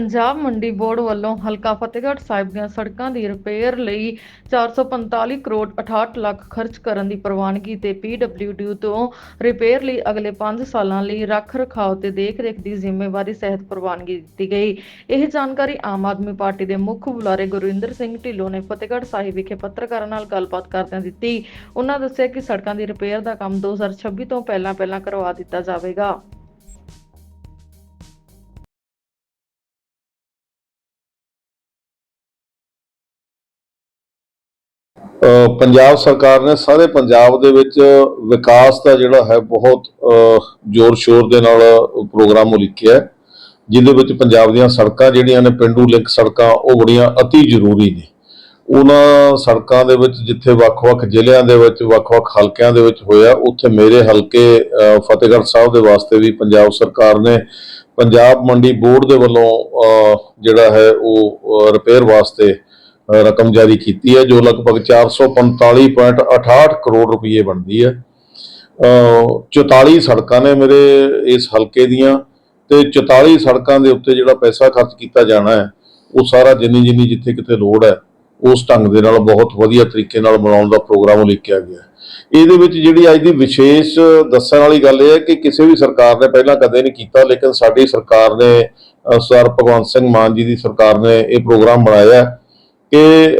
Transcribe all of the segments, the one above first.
ਪੰਜਾਬ ਮੰਡੀ ਬੋਰਡ ਵੱਲੋਂ ਹਲਕਾ ਫਤਿਹਗੜ੍ਹ ਸਾਹਿਬ ਦੀਆਂ ਸੜਕਾਂ ਦੀ ਰਿਪੇਅਰ ਲਈ 445 ਕਰੋੜ 68 ਲੱਖ ਖਰਚ ਕਰਨ ਦੀ ਪ੍ਰਵਾਨਗੀ ਤੇ PWD ਤੋਂ ਰਿਪੇਅਰ ਲਈ ਅਗਲੇ 5 ਸਾਲਾਂ ਲਈ ਰੱਖ ਰਖਾਵ ਤੇ ਦੇਖ-ਰੇਖ ਦੀ ਜ਼ਿੰਮੇਵਾਰੀ ਸਹਿਤ ਪ੍ਰਵਾਨਗੀ ਦਿੱਤੀ ਗਈ। ਇਹ ਜਾਣਕਾਰੀ ਆਮ ਆਦਮੀ ਪਾਰਟੀ ਦੇ ਮੁੱਖ ਬੁਲਾਰੇ ਗੁਰਵਿੰਦਰ ਸਿੰਘ ਢਿੱਲੋਂ ਨੇ ਫਤਿਹਗੜ੍ਹ ਸਾਹਿਬ ਵਿਖੇ ਪੱਤਰਕਾਰਾਂ ਨਾਲ ਗੱਲਬਾਤ ਕਰਦਿਆਂ ਦਿੱਤੀ। ਉਹਨਾਂ ਦੱਸਿਆ ਕਿ ਸੜਕਾਂ ਦੀ ਰਿਪੇਅਰ ਦਾ ਕੰਮ 2026 ਤੋਂ ਪਹਿਲਾਂ ਪਹਿਲਾਂ ਕਰਵਾ ਦਿੱਤਾ ਜਾਵੇਗਾ। ਪੰਜਾਬ ਸਰਕਾਰ ਨੇ ਸਾਰੇ ਪੰਜਾਬ ਦੇ ਵਿੱਚ ਵਿਕਾਸ ਦਾ ਜਿਹੜਾ ਹੈ ਬਹੁਤ ਜ਼ੋਰ ਸ਼ੋਰ ਦੇ ਨਾਲ ਪ੍ਰੋਗਰਾਮ ਉਲੀਕਿਆ ਹੈ, ਜਿਹਦੇ ਵਿੱਚ ਪੰਜਾਬ ਦੀਆਂ ਸੜਕਾਂ ਜਿਹੜੀਆਂ ਨੇ, ਪਿੰਡੂ ਲਿੰਕ ਸੜਕਾਂ, ਉਹ ਬੜੀਆਂ ਅਤੀ ਜ਼ਰੂਰੀ ਨੇ। ਉਹਨਾਂ ਸੜਕਾਂ ਦੇ ਵਿੱਚ ਜਿੱਥੇ ਵੱਖ-ਵੱਖ ਜ਼ਿਲ੍ਹਿਆਂ ਦੇ ਵਿੱਚ, ਵੱਖ-ਵੱਖ ਹਲਕਿਆਂ ਦੇ ਵਿੱਚ ਹੋਇਆ, ਉੱਥੇ ਮੇਰੇ ਹਲਕੇ ਫਤਿਹਗੜ੍ਹ ਸਾਹਿਬ ਦੇ ਵਾਸਤੇ ਵੀ ਪੰਜਾਬ ਸਰਕਾਰ ਨੇ ਪੰਜਾਬ ਮੰਡੀ ਬੋਰਡ ਦੇ ਵੱਲੋਂ ਜਿਹੜਾ ਹੈ ਉਹ ਰਿਪੇਅਰ ਵਾਸਤੇ ਰਕਮ ਜਾਰੀ ਕੀਤੀ ਹੈ ਜੋ ਲਗਭਗ 445.68 ਕਰੋੜ ਰੁਪਏ ਬਣਦੀ ਹੈ। ਅ, 44 ਸੜਕਾਂ ਨੇ ਮੇਰੇ ਇਸ ਹਲਕੇ ਦੀਆਂ ਤੇ 44 ਸੜਕਾਂ ਦੇ ਉੱਤੇ ਜਿਹੜਾ ਪੈਸਾ ਖਰਚ ਕੀਤਾ ਜਾਣਾ ਹੈ ਉਹ ਸਾਰਾ ਜਿੰਨੀ ਜਿੰਨੀ ਜਿੱਥੇ ਕਿਤੇ ਲੋੜ ਹੈ ਉਸ ਢੰਗ ਦੇ ਨਾਲ ਬਹੁਤ ਵਧੀਆ ਤਰੀਕੇ ਨਾਲ ਬਣਾਉਣ ਦਾ ਪ੍ਰੋਗਰਾਮ ਉਲੀਕਿਆ ਗਿਆ ਇਹਦੇ ਵਿੱਚ ਜਿਹੜੀ ਅੱਜ ਦੀ ਵਿਸ਼ੇਸ਼ ਦੱਸਣ ਵਾਲੀ ਗੱਲ ਇਹ ਹੈ ਕਿ ਕਿਸੇ ਵੀ ਸਰਕਾਰ ਨੇ ਪਹਿਲਾਂ ਕਦੇ ਨਹੀਂ ਕੀਤਾ ਲੇਕਿਨ ਸਾਡੀ ਸਰਕਾਰ ਨੇ ਸਰ ਭਗਵੰਤ ਸਿੰਘ ਮਾਨ ਜੀ ਦੀ ਸਰਕਾਰ ਨੇ ਇਹ ਪ੍ਰੋਗਰਾਮ ਬਣਾਇਆ ਕਿ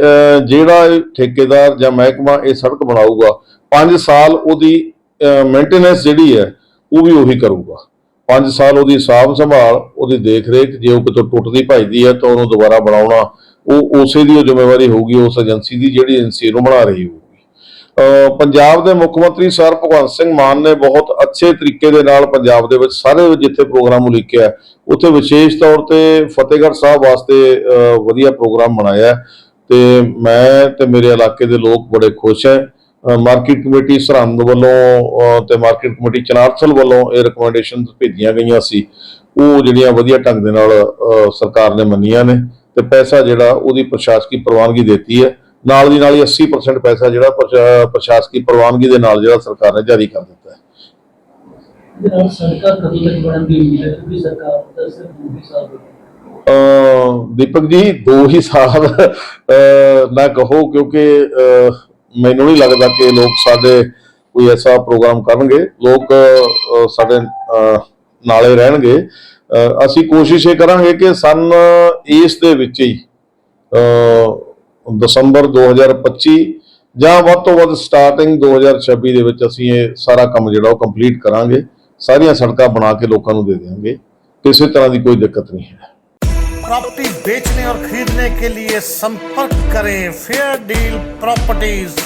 ਜਿਹੜਾ ਇਹ ਠੇਕੇਦਾਰ ਜਾਂ ਮਹਿਕਮਾ ਇਹ ਸੜਕ ਬਣਾਊਗਾ 5 ਸਾਲ ਉਹਦੀ ਮੇਨਟੇਨੈਂਸ ਜਿਹੜੀ ਹੈ, ਉਹ ਵੀ ਉਹੀ ਕਰੂਗਾ। 5 ਸਾਲ ਉਹਦੀ ਸਾਂਭ ਸੰਭਾਲ, ਉਹਦੀ ਦੇਖ ਰੇਖ ਜੇ ਉਹ ਕਿਤੋਂ ਟੁੱਟਦੀ ਭੱਜਦੀ ਹੈ ਤਾਂ ਉਹਨੂੰ ਦੁਬਾਰਾ ਬਣਾਉਣਾ, ਉਹ ਉਸੇ ਦੀ ਉਹ ਜ਼ਿੰਮੇਵਾਰੀ ਹੋਊਗੀ, ਉਸ ਏਜੰਸੀ ਦੀ ਜਿਹੜੀ ਏਜੰਸੀ ਨੂੰ ਬਣਾ ਰਹੀ ਹੋਊਗੀ। ਪੰਜਾਬ ਦੇ ਮੁੱਖ ਮੰਤਰੀ ਸਰ ਭਗਵੰਤ ਸਿੰਘ ਮਾਨ ਨੇ ਬਹੁਤ ਅੱਛੇ ਤਰੀਕੇ ਦੇ ਨਾਲ ਪੰਜਾਬ ਦੇ ਵਿੱਚ ਸਾਰੇ ਜਿੱਥੇ ਪ੍ਰੋਗਰਾਮ ਉਲੀਕਿਆ ਉੱਥੇ ਵਿਸ਼ੇਸ਼ ਤੌਰ ਤੇ ਫਤਿਹਗੜ੍ਹ ਸਾਹਿਬ ਵਾਸਤੇ ਵਧੀਆ ਪ੍ਰੋਗਰਾਮ ਬਣਾਇਆ ਹੈ। ਤੇ ਮੈਂ ਤੇ ਮੇਰੇ ਇਲਾਕੇ ਦੇ ਲੋਕ ਬੜੇ ਖੁਸ਼ ਹੈ। ਮਾਰਕੀਟ ਕਮੇਟੀ ਸਰਹੰਦ ਵੱਲੋਂ ਅਹ, ਤੇ ਮਾਰਕੀਟ ਕਮੇਟੀ ਚਨਾਰਥਲ ਵੱਲੋਂ ਇਹ ਰეკਮੈਂਡੇਸ਼ਨਸ ਭੇਜੀਆਂ ਗਈਆਂ ਸੀ। ਉਹ ਜਿਹੜੀਆਂ ਵਧੀਆ ਢੰਗ ਦੇ ਨਾਲ ਸਰਕਾਰ ਨੇ ਮੰਨੀਆਂ ਨੇ ਤੇ ਪੈਸਾ ਜਿਹੜਾ ਉਹਦੀ ਪ੍ਰਸ਼ਾਸਕੀ ਪ੍ਰਵਾਨਗੀ ਦਿੱਤੀ ਹੈ। ਨਾਲ ਦੀ ਨਾਲ ਹੀ 80% ਪੈਸਾ ਜਿਹੜਾ ਪ੍ਰਸ਼ਾ- ਪ੍ਰਸ਼ਾਸਕੀ ਪ੍ਰਵਾਨਗੀ ਦੇ ਨਾਲ ਜਿਹੜਾ ਸਰਕਾਰ ਨੇ ਜਾਰੀ ਕਰ ਦਿੱਤਾ ਹੈ। ਜਨਾਬ ਸੜਕਾਂ ਕਦੋਂ ਤੱਕ ਬਣਨ ਦੀ ਉਮੀਦ ਹੈ ਕਿਉਂਕਿ ਸਰਕਾਰ ਦਾ ਸਿਰਫ ਦੋ ਹੀ ਸਾਲ ਹੋਏ ਅਹ ਦੀਪਕ ਜੀ ਦੋ ਹੀ ਸਾਲ। ਨਾ ਕਹੋ ਕਿਉਂਕਿ ਮੈਨੂੰ ਨਹੀਂ ਲੱਗਦਾ ਕਿ ਲੋਕ ਸਾਡੇ ਕੋਈ ਐਸਾ ਪ੍ਰੋਗਰਾਮ ਕਰਨਗੇ। ਲੋਕ ਸਾਡੇ ਨਾਲੇ ਰਹਿਣਗੇ। ਅਸੀਂ ਕੋਸ਼ਿਸ਼ ਇਹ ਕਰਾਂਗੇ ਕਿ ਸਨ ਇਸ ਦੇ ਵਿੱਚ ਹੀ ਦਸੰਬਰ 2025 ਜਾਂ ਵੱਧ ਤੋਂ ਵੱਧ ਸਟਾਰਟਿੰਗ 2026 ਦੇ ਵਿੱਚ ਅਸੀਂ ਇਹ ਸਾਰਾ ਕੰਮ ਜਿਹੜਾ ਉਹ ਕੰਪਲੀਟ ਕਰਾਂਗੇ ਸਾਰੀਆਂ ਸੜਕਾਂ ਬਣਾ ਕੇ ਲੋਕਾਂ ਨੂੰ ਦੇ ਦੇਵਾਂਗੇ ਕਿਸੇ ਤਰ੍ਹਾਂ ਦੀ ਕੋਈ ਦਿੱਕਤ ਨਹੀਂ ਹੈ प्रॉपर्टी बेचने और खरीदने के लिए संपर्क करें फेयर डील प्रॉपर्टीज